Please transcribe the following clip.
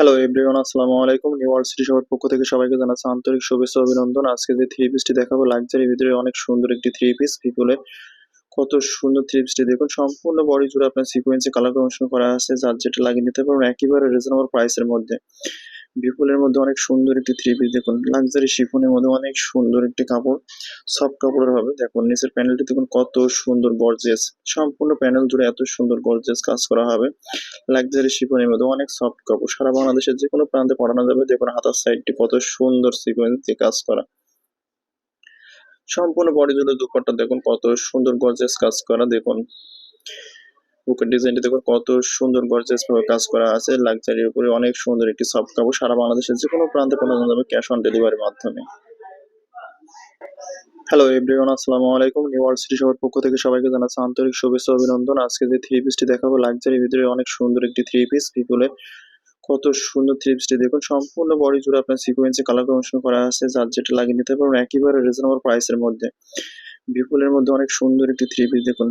Hello everyone আসসালামু আলাইকুম। New world city শহর পক্ষ থেকে সবাইকে জানাচ্ছি আন্তরিক শুভেচ্ছা, অভিনন্দন। আজকে যে থ্রি পিসটি দেখাবো লাক্সারি ভিতরে অনেক সুন্দর একটি থ্রি পিস পিপুলে কত সুন্দর থ্রি পিসটি দেখুন, সম্পূর্ণ বডি জুড়ে আপনার সিকোয়েন্সে কালার কমিশন করা আছে, যার যেটা লাগিয়ে নিতে পারবেন একেবারে রিজনেবল প্রাইসের মধ্যে। বিপুলের মধ্যে অনেক সুন্দর একটি থ্রি পিস দেখুন লাক্সারি শিফনের মধ্যে অনেক সুন্দর একটি কাপড় সফট কাপড়ের হবে দেখুন, নিচের প্যানেলটি দেখুন কত সুন্দর গর্জেস সম্পূর্ণ প্যানেল জুড়ে এত সুন্দর গর্জেস কাজ করা হবে। লাক্সারি শিফনের মধ্যে অনেক সফট কাপড়। সারা বাংলাদেশের যে কোনো প্রান্তে পড়ানো যাবে। দেখুন, হাতার সাইডটি কত সুন্দর সিকোয়েন্স দিয়ে কাজ করা। সম্পূর্ণ বডি জুড়ে দুপাট্টা দেখুন, কত সুন্দর গর্জিয়াস কাজ করা। দেখুন বুকের ডিজাইনটি দেখুন, কত সুন্দর গর্জিয়াস ভাবে কাজ করা আছে। লাক্সারির উপরে অনেক সুন্দর একটি সফট কাপড়। সারা বাংলাদেশের যে কোনো প্রান্তে পাঠানো যাবে ক্যাশ অন ডেলিভারির মাধ্যমে। হ্যালো এভরিওয়ান আসসালামু আলাইকুম। নিউ ওয়ার্ল্ড সিটি শহর পক্ষ থেকে সবাইকে জানাচ্ছি আন্তরিক শুভেচ্ছা অভিনন্দন। আজকে যে থ্রি পিসটি দেখাবো লাক্সারির ভিতরে অনেক সুন্দর একটি থ্রি পিস পিপুলে কত সুন্দর থ্রি পিসটি দেখুন, সম্পূর্ণ বডি জুড়ে আপনার সিকোয়েন্সে কালার কমিশন করা আছে, যার যেটা লাগিয়ে নিতে পারবেন একেবারে রিজনেবল প্রাইসের মধ্যে। বিপুলের মধ্যে অনেক সুন্দর একটি থ্রি পিস দেখুন